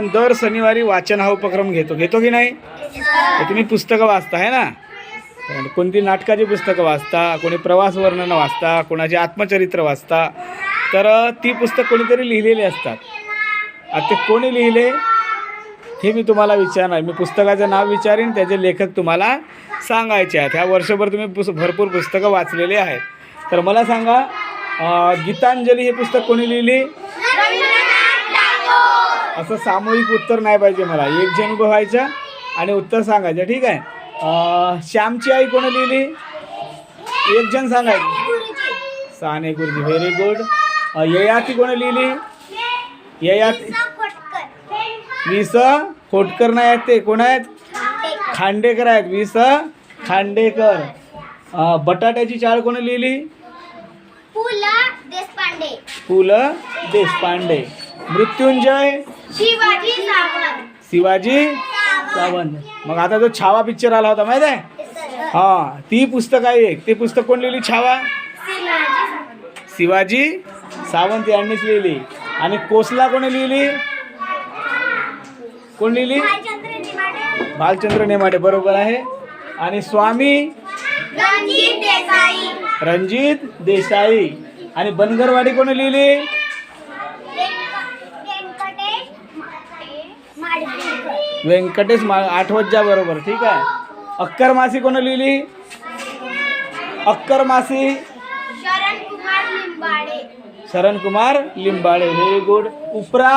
दर शनिवारी वाचन हा उपक्रम घेतो. घेतो की नाही? तर तुम्ही पुस्तकं वाचता आहे ना? कोणती नाटकाची पुस्तकं वाचता कोणी प्रवास वर्णनं वाचता कोणाचे आत्मचरित्र वाचता तर ती पुस्तक कोणीतरी लिहिलेली असतात. आता ते कोणी लिहिले हे मी तुम्हाला विचारणार. मी पुस्तकाचं नाव विचारीन त्याचे लेखक तुम्हाला सांगायचे आहेत. ह्या वर्षभर तुम्ही पुस भरपूर पुस्तकं वाचलेली आहेत. तर मला सांगा गीतांजली हे पुस्तक कोणी लिहिली? असं सामूहिक उत्तर नाही पाहिजे मला. एक जण व्हायचं आणि उत्तर सांगायचं. ठीक आहे? श्यामची आई कोणी लिहिली? एक जण सांगायचं. साने गुरुजी. व्हेरी गुड ययाती कोणी लिहिली? ययाती विस खोटकर नाही आहेत ते. कोण आहेत? खांडेकर आहेत. विस खांडेकर. बटाट्याची चाळ कोणी लिहिली? पु ल देशपांडे. पु ल देशपांडे. मृत्युंजय शिवाजी सावंत. शिवाजी सावंत. मग आता जो छावा पिक्चर आला होता माहीत आहे? हा ती पुस्तक आहे एक. ते पुस्तक कोण लिहिली? छावा? शिवाजी सावंत. यांनीच लिहिली. आणि कोसला कोणी लिहिली? कोण लिहिली? भालचंद्र नेमाडे बरोबर आहे. आणि स्वामी? रणजित देसाई. रणजित देसाई. आणि बनगरवाडी कोणी लिहिली व्यंकटेश माडगूळकर व्यंकटेश मा आठवतच्या बरोबर ठीक आहे. अक्कर मासी कोणी लिहिली? अक्कर मासी. शरण कुमार लिंबाडे. शरण कुमार लिंबाळे व्हेरी गुड उपरा.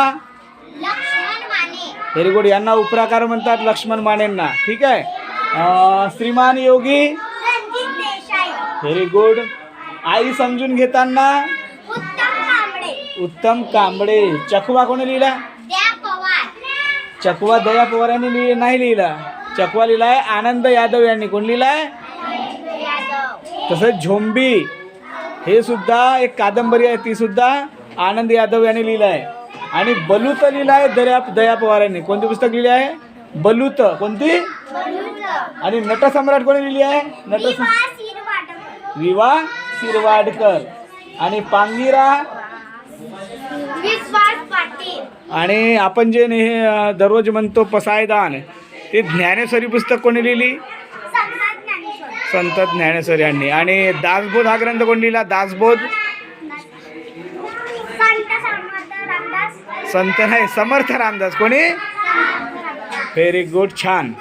लक्ष्मण माने. व्हेरी गुड यांना उपराकार म्हणतात लक्ष्मण मानेंना ठीक आहे. श्रीमान योगी. व्हेरी गुड आई समजून घेताना. उत्तम कांबळे. चकवा कोणी लिहिला? चकवा दया पवार यांनी लिहि नाही लिहिला. चकवा लिहिलाय आनंद यादव यांनी. कोण लिहिलाय? तसंच झोंबी. हे सुद्धा एक कादंबरी आहे ती सुद्धा आनंद यादव यांनी लिहिलं आहे आणि बलूत लिहिलं आहे दया दया पवार यांनी कोणती पुस्तक लिहिली आहे? बलूत. कोणती? आणि नटसम्राट कोणी लिहिली आहे? नट विवा शिरवाडकर आणि पांगिरा आणि आपण जे अं, दररोज म्हणतो पसायदान ते ज्ञानेश्वरी पुस्तक कोणी लिहिली? संत ज्ञानेश्वर. यांनी. आणि दासबोध हा ग्रंथ कोणी लिहिला? दासबोध? संत नाही समर्थ रामदास. कोणी? व्हेरी गुड छान.